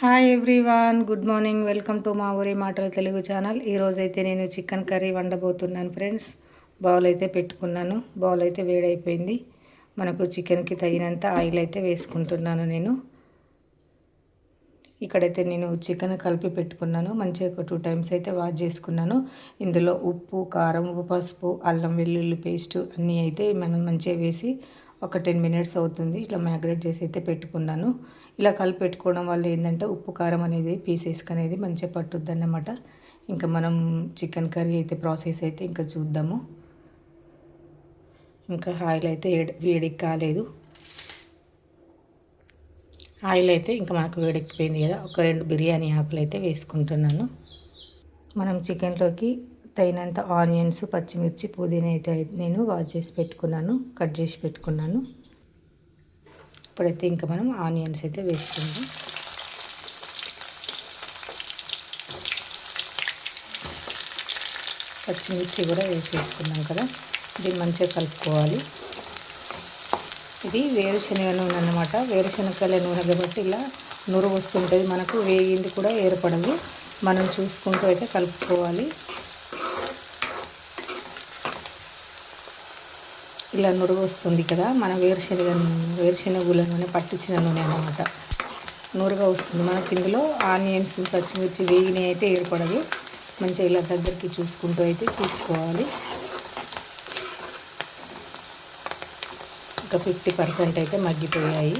Hi everyone good morning welcome to మా ఊరి మాటల తెలుగు ఛానల్ ఈరోజు అయితే నేను చికెన్ కర్రీ వండబోతున్నాను ఫ్రెండ్స్ బౌల్ అయితే పెట్టుకున్నాను. బౌల్ అయితే వేడైపోయింది. మనకు చికెన్కి తగినంత ఆయిల్ అయితే వేసుకుంటున్నాను నేను. ఇక్కడైతే నేను చికెన్ కలిపి పెట్టుకున్నాను. మంచిగా ఒక టూ టైమ్స్ అయితే వాష్ చేసుకున్నాను. ఇందులో ఉప్పు కారం పసుపు అల్లం వెల్లుల్లి పేస్ట్ అన్నీ అయితే మనం మంచిగా వేసి ఒక టెన్ మినిట్స్ అవుతుంది. ఇట్లా మ్యాగ్రేట్ చేసి అయితే పెట్టుకున్నాను. ఇలా కలిపి పెట్టుకోవడం వల్ల ఏంటంటే ఉప్పు కారం అనేది పీసెస్కి అనేది మంచిగా పట్టుద్ది అన్నమాట ఇంకా మనం చికెన్ కర్రీ అయితే ప్రాసెస్ అయితే ఇంకా చూద్దాము. ఇంకా ఆయిల్ అయితే వేడికి కాలేదు. ఆయిల్ అయితే ఇంకా మనకు వేడెక్కిపోయింది కదా. ఒక రెండు బిర్యానీ ఆకులు అయితే వేసుకుంటున్నాను. మనం చికెన్లోకి తగినంత ఆనియన్స్ పచ్చిమిర్చి పుదీనా అయితే నేను వాష్ చేసి పెట్టుకున్నాను కట్ చేసి పెట్టుకున్నాను. ఇప్పుడైతే ఇంకా మనం ఆనియన్స్ అయితే వేసుకుందాం. పచ్చిమిర్చి కూడా వేసేసుకున్నాం కదా దీన్ని మంచిగా కలుపుకోవాలి. ఇది వేరుశనగ నూనె అనమాట వేరుశనగల నూనె కాబట్టి ఇలా నూరు వస్తుంటుంది మనకు వేగింది కూడా ఏర్పడదు. మనం చూసుకుంటూ అయితే కలుపుకోవాలి. ఇలా నురుగు వస్తుంది కదా మన వేరుశనగ వేరుశనగుల నూనె పట్టించిన నూనె అనమాట నూరుగా వస్తుంది. మనకి ఇందులో ఆనియన్స్ పచ్చిమిర్చి వేగినవి అయితే ఏర్పడదు మంచిగా ఇలా దగ్గరికి చూసుకుంటూ అయితే చూసుకోవాలి. ఒక ఫిఫ్టీ పర్సెంట్ అయితే మగ్గిపోయాయి.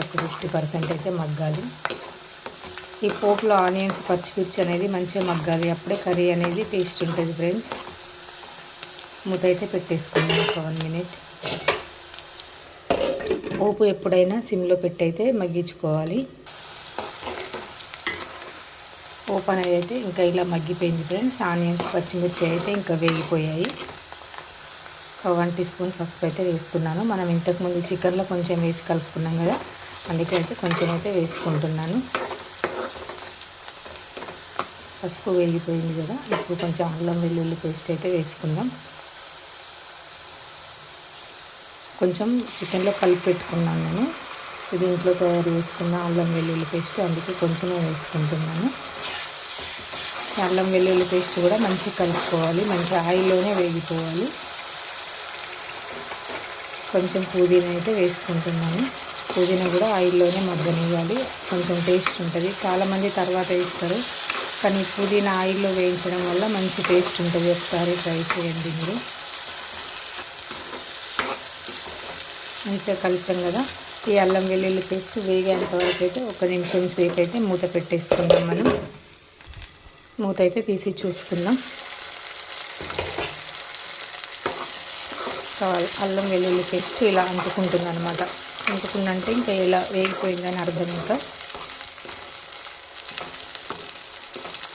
ఒక ఫిఫ్టీ పర్సెంట్ అయితే మగ్గాలి. ఈ పోపులో ఆనియన్స్ పచ్చిమిర్చి అనేది మంచిగా మగ్గాలి. అప్పుడే కర్రీ అనేది టేస్ట్ ఉంటుంది ఫ్రెండ్స్. మూత అయితే పెట్టేసుకుందాం ఒక వన్ మినిట్. పోపు ఎప్పుడైనా సిమ్లో పెట్టయితే మగ్గించుకోవాలి. పోపు అనేది అయితే ఇంకా ఇలా మగ్గిపోయింది ఫ్రెండ్స్. ఆనియన్స్ పచ్చిమిర్చి అయితే ఇంకా వేగిపోయాయి. ఒక వన్ టీ స్పూన్ పసుపు అయితే వేసుకున్నాను. మనం ఇంతకుముందు చికెన్లో కొంచెం వేసి కలుపుకున్నాం కదా అందుకే అయితే కొంచెం అయితే వేసుకుంటున్నాను. పసుపు వేగిపోయింది కదా ఇప్పుడు కొంచెం అల్లం వెల్లుల్లి పేస్ట్ అయితే వేసుకుందాం. కొంచెం చికెన్లో కలిపి పెట్టుకున్నాను నేను. ఇది ఇంట్లో తయారు చేసుకున్న అల్లం వెల్లుల్లి పేస్ట్ అందుకే కొంచెమే వేసుకుంటున్నాను. అల్లం వెల్లుల్లి పేస్ట్ కూడా మంచిగా కలుపుకోవాలి మంచి ఆయిల్లోనే వేగిపోవాలి. కొంచెం పుదీనా అయితే వేసుకుంటున్నాను. పుదీనా కూడా ఆయిల్లోనే మగ్గనివ్వాలి. కొంచెం టేస్ట్ ఉంటుంది. చాలామంది తర్వాత వేస్తారు కానీ పుదీనా ఆయిల్లో వేయించడం వల్ల మంచి టేస్ట్ ఉంటుంది ఒకసారి ట్రై చేయండి మీరు. మంచిగా కలిపాం కదా. ఈ అల్లం వెల్లుల్లి పేస్ట్ వేగేంత వరకు అయితే ఒక నిమిషం సేపు అయితే మూత పెట్టేసుకుందాం మనం. మూత అయితే తీసి చూసుకుందాం. అల్లం వెల్లుల్లి పేస్ట్ ఇలా అంటుకుంటుంది అనమాట అంటుకుందంటే ఇంకా ఇలా వేగిపోయిందని అర్థం ఇంకా.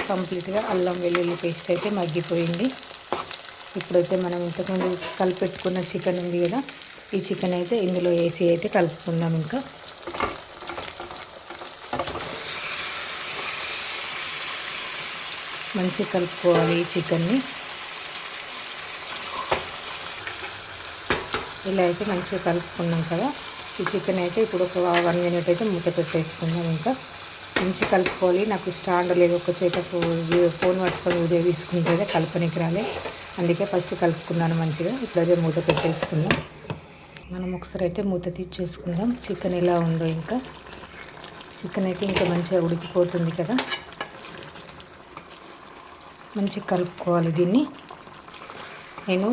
కంప్లీట్గా అల్లం వెల్లుల్లి పేస్ట్ అయితే మగ్గిపోయింది. ఇప్పుడైతే మనం ఇంతకుముందు కలిపెట్టుకున్న చికెన్ ఉంది కదా ఈ చికెన్ అయితే ఇందులో వేసి అయితే కలుపుకుందాం ఇంకా. మంచిగా కలుపుకోవాలి ఈ చికెన్ని ఇలా అయితే మంచిగా కలుపుకున్నాం కదా. ఈ చికెన్ అయితే ఇప్పుడు ఒక వన్ మినిట్ అయితే మూత పెట్టేసుకుందాం ఇంకా. మంచి కలుపుకోవాలి. నాకు స్టాండ్ లేదు. ఒక చేత ఫోన్ పట్టుకొని ఉదయం తీసుకుంటే కలపనికి రాలే. అందుకే ఫస్ట్ కలుపుకున్నాను మంచిగా. ఇప్పుడైతే మూత పెట్టేసుకుందాం. మనం ఒకసారి అయితే మూత తీసి చూసుకుందాం. చికెన్ ఎలా ఉందో ఇంకా. చికెన్ అయితే ఇంకా మంచిగా ఉడికిపోతుంది కదా. మంచిగా కలుపుకోవాలి దీన్ని. నేను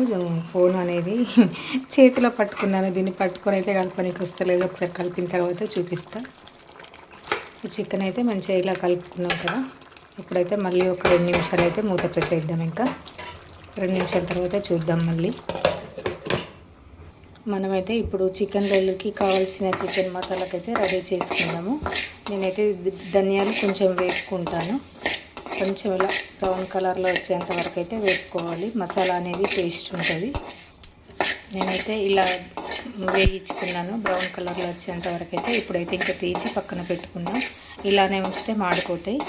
ఫోన్ అనేది చేతిలో పట్టుకున్నాను. దీన్ని పట్టుకొని అయితే కలపనికి వస్తలేదు. ఒకసారి కలిపిన తర్వాత చూపిస్తా. చికెన్ అయితే మంచిగా ఇలా కలుపుకున్నాం కదా. ఇప్పుడైతే మళ్ళీ ఒక రెండు నిమిషాలు అయితే మూత పెట్టేద్దాం ఇంకా. రెండు నిమిషాల తర్వాత చూద్దాం మళ్ళీ. మనమైతే ఇప్పుడు చికెన్ రోల్కి కావాల్సిన చికెన్ మసాలాకైతే రెడీ చేసుకుందాము నేనైతే ధనియాలు కొంచెం వేసుకుంటాను కొంచెం ఇలా బ్రౌన్ కలర్లో వచ్చేంత వరకు అయితే వేసుకోవాలి మసాలా అనేది టేస్ట్ ఉంటుంది. నేనైతే ఇలా వేయించుకున్నాను. బ్రౌన్ కలర్లో వచ్చేంత వరకు అయితే ఇప్పుడైతే ఇంకా తీసి పక్కన పెట్టుకున్నాం. ఇలానే ఉంచితే మాడిపోతాయి.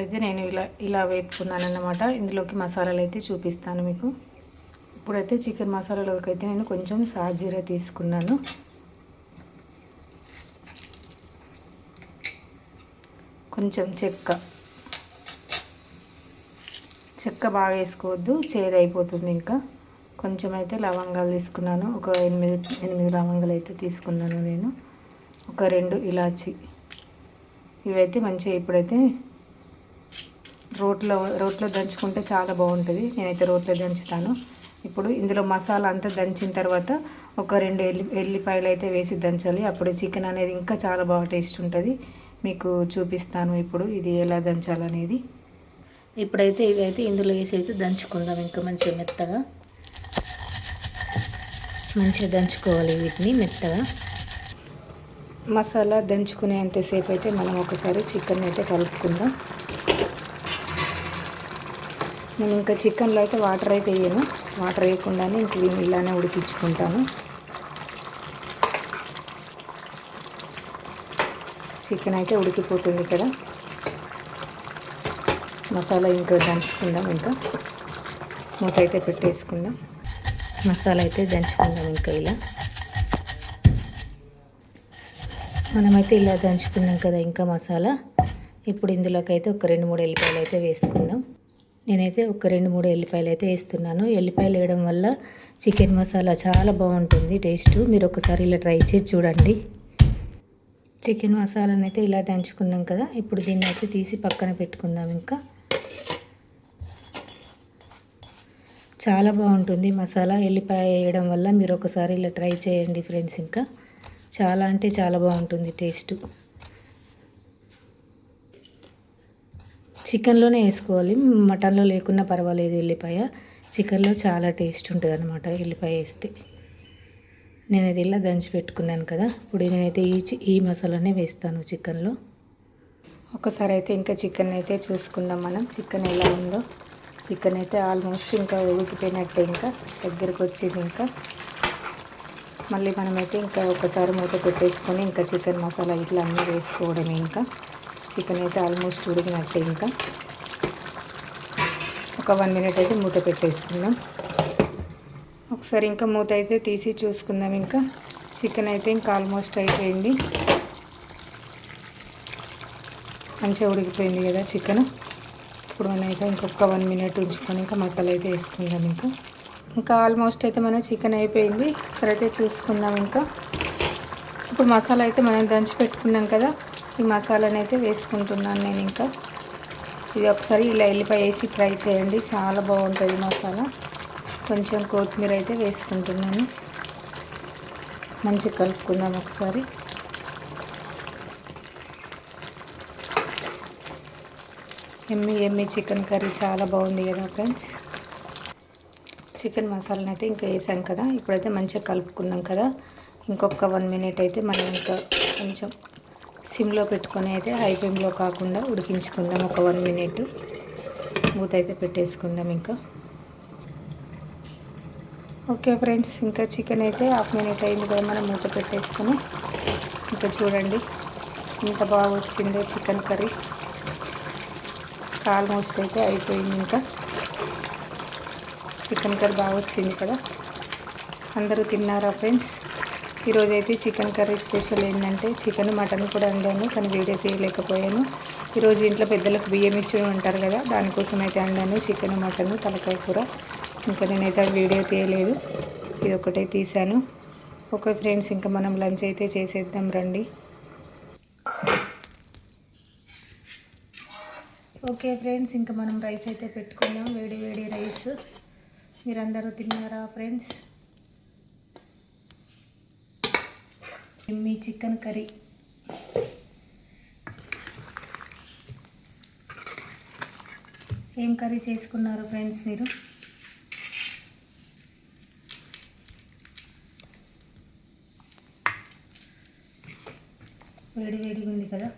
అయితే నేను ఇలా ఇలా వేపుకున్నాను అన్నమాట ఇందులోకి మసాలాలు అయితే చూపిస్తాను మీకు. ఇప్పుడైతే చికెన్ మసాలాలోకి అయితే నేను కొంచెం సాజీరా తీసుకున్నాను. కొంచెం చెక్క. చెక్క బాగా వేసుకోవద్దు చేదు అయిపోతుంది ఇంకా. కొంచెం అయితే లవంగాలు తీసుకున్నాను. ఒక ఎనిమిది ఎనిమిది లవంగాలు అయితే తీసుకున్నాను నేను. ఒక రెండు ఇలాచి. ఇవైతే మంచిగా ఇప్పుడైతే రోట్లో రోట్లో దంచుకుంటే చాలా బాగుంటుంది. నేనైతే రోట్లో దంచుతాను. ఇప్పుడు ఇందులో మసాలా అంతా దంచిన తర్వాత ఒక రెండు ఎల్లి ఎల్లిపాయలు అయితే వేసి దంచాలి. అప్పుడు చికెన్ అనేది ఇంకా చాలా బాగా టేస్ట్ ఉంటుంది. మీకు చూపిస్తాను ఇప్పుడు ఇది ఎలా దంచాలనేది. ఇప్పుడైతే ఇవైతే ఇందులో వేసి అయితే దంచుకుందాం ఇంకా మంచిగా మెత్తగా. మంచిగా దంచుకోవాలి వీటిని మెత్తగా. మసాలా దంచుకునేంతసేపు అయితే మనం ఒకసారి చికెన్ అయితే కలుపుకుందాం. నేను ఇంకా చికెన్లో అయితే వాటర్ అయితే వేయను. వాటర్ వేయకుండానే ఇంక ఇలానే ఉడికించుకుంటాను. చికెన్ అయితే ఉడికిపోతుంది కదా మసాలా ఇంకా దంచుకుందాం ఇంకా. మూత అయితే పెట్టేసుకుందాం. మసాలా అయితే దంచుకుందాం ఇంకా ఇలా. మనమైతే ఇలా దంచుకున్నాం కదా ఇంకా మసాలా. ఇప్పుడు ఇందులోకి అయితే ఒక రెండు మూడు ఎల్లిపాయలు అయితే వేసుకుందాం. నేనైతే ఒక రెండు మూడు ఎల్లిపాయలు అయితే వేస్తున్నాను. ఎల్లిపాయలు వేయడం వల్ల చికెన్ మసాలా చాలా బాగుంటుంది టేస్ట్. మీరు ఒకసారి ఇలా ట్రై చేసి చూడండి. చికెన్ మసాలాని అయితే ఇలా దంచుకున్నాం కదా ఇప్పుడు దీన్ని అయితే తీసి పక్కన పెట్టుకుందాం ఇంకా. చాలా బాగుంటుంది మసాలా. ఎల్లిపాయ వేయడం వల్ల మీరు ఒకసారి ఇలా ట్రై చేయండి ఫ్రెండ్స్ ఇంకా. చాలా అంటే చాలా బాగుంటుంది టేస్ట్. చికెన్లోనే వేసుకోవాలి. మటన్లో లేకున్నా పర్వాలేదు ఎల్లిపాయ. చికెన్లో చాలా టేస్ట్ ఉంటుంది అనమాట ఎల్లిపాయ వేస్తే. నేను ఇది ఇలా దంచి పెట్టుకున్నాను కదా. ఇప్పుడు నేనైతే ఈ చి- ఈ మసాలానే వేస్తాను చికెన్లో. ఒకసారి అయితే ఇంకా చికెన్ అయితే చూసుకుందాం మనం. చికెన్ ఎలా ఉందో. చికెన్ అయితే ఆల్మోస్ట్ ఇంకా ఉడికిపోయినట్టే ఇంకా. దగ్గరకు వచ్చింది ఇంకా. మళ్ళీ మనమైతే ఇంకా ఒకసారి మూత పెట్టేసుకొని ఇంకా చికెన్ మసాలా ఇట్లా అన్నీ వేసుకోవడమే ఇంకా. చికెన్ అయితే ఆల్మోస్ట్ ఉడికినట్టే ఇంకా. ఒక వన్ మినిట్ అయితే మూత పెట్టేసుకుందాం. ఒకసారి ఇంకా మూత అయితే తీసి చూసుకుందాం ఇంకా. చికెన్ అయితే ఇంకా ఆల్మోస్ట్ అయిపోయింది. మంచిగా ఉడికిపోయింది కదా చికెన్. ఇప్పుడు మనం అయితే ఇంకొక వన్ మినిట్ ఉంచుకొని ఇంకా మసాలా అయితే వేసుకుందాం ఇంకా. ఇంకా ఆల్మోస్ట్ అయితే మన చికెన్ అయిపోయింది. సరే అయితే చూసుకుందాం ఇంకా. ఇప్పుడు మసాలా అయితే మనం దంచి పెట్టుకున్నాం కదా. ఈ మసాలాని అయితే వేసుకుంటున్నాను నేను ఇంకా. ఇది ఒకసారి ఇలా ఎల్లిపాయ వేసి ట్రై చేయండి. చాలా బాగుంటుంది మసాలా. కొంచెం కొత్తిమీర అయితే వేసుకుంటున్నాను. మంచిగా కలుపుకుందాం ఒకసారి. ఎమ్మి ఎమ్మి చికెన్ కర్రీ చాలా బాగుంది కదా ఫ్రెండ్స్. చికెన్ మసాలాని అయితే ఇంకా వేసాం కదా. ఇప్పుడైతే మంచిగా కలుపుకున్నాం కదా. ఇంకొక వన్ మినిట్ అయితే మనం ఇంకా కొంచెం సిమ్లో పెట్టుకొని అయితే హై ఫ్లేమ్లో కాకుండా ఉడికించుకుందాం ఒక వన్ మినిట్. మూత అయితే పెట్టేసుకుందాం ఇంకా. ఓకే ఫ్రెండ్స్ ఇంకా చికెన్ అయితే హాఫ్ మినిట్ అయింది కదా మనం మూత పెట్టేసుకొని. ఇంకా చూడండి ఎంత బాగా వచ్చిందో చికెన్ కర్రీ. ఆల్మోస్ట్ అయితే అయిపోయింది ఇంకా. చికెన్ కర్రీ బాగా వచ్చింది కదా. అందరూ తిన్నారా ఫ్రెండ్స్? ఈరోజు అయితే చికెన్ కర్రీ స్పెషల్ ఏంటంటే చికెన్ మటన్ కూడా వండాను కానీ వీడియో తీయలేకపోయాను. ఈరోజు ఇంట్లో పెద్దలకు బియ్యం ఇచ్చి ఉంటారు కదా దానికోసం అయితే వండాను చికెన్ మటన్ తలకాయ కూర. ఇంకా నేనైతే వీడియో తీయలేదు ఇది ఒకటే తీశాను. ఓకే ఫ్రెండ్స్ ఇంకా మనం లంచ్ అయితే చేసేద్దాం రండి. ఓకే ఫ్రెండ్స్ ఇంకా మనం రైస్ అయితే పెట్టుకుందాం వేడి వేడి రైస్. మీరందరూ తిన్నారా ఫ్రెండ్స్? మీ చికెన్ కర్రీ. ఏం కర్రీ చేసుకున్నారు ఫ్రెండ్స్ మీరు? వేడి వేడిగా ఉంది కదా?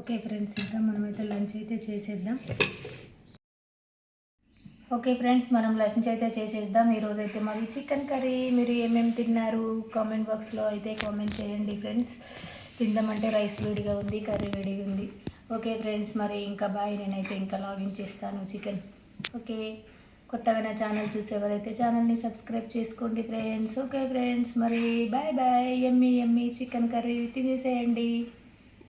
ఓకే ఫ్రెండ్స్ ఇంకా మనమైతే లంచ్ అయితే చేసేద్దాం. ఓకే ఫ్రెండ్స్ మనం లంచ్ అయితే చేసేద్దాం. ఈరోజు అయితే మాది చికెన్ కర్రీ. మీరు ఏమేమి తిన్నారు? కామెంట్ బాక్స్లో అయితే కామెంట్ చేయండి ఫ్రెండ్స్. తిందామంటే రైస్ వేడిగా ఉంది కర్రీ వేడిగా ఉంది. ఓకే ఫ్రెండ్స్ మరి ఇంకా బాయ్ నేనైతే ఇంకా లాగిన్ చేస్తాను చికెన్. ఓకే కొత్తగా నా ఛానల్ చూసేవారైతే ఛానల్ని సబ్స్క్రైబ్ చేసుకోండి ఫ్రెండ్స్. ఓకే ఫ్రెండ్స్ మరి బాయ్ బాయ్. ఎమ్మి ఎమ్మి చికెన్ కర్రీ తినేసేయండి.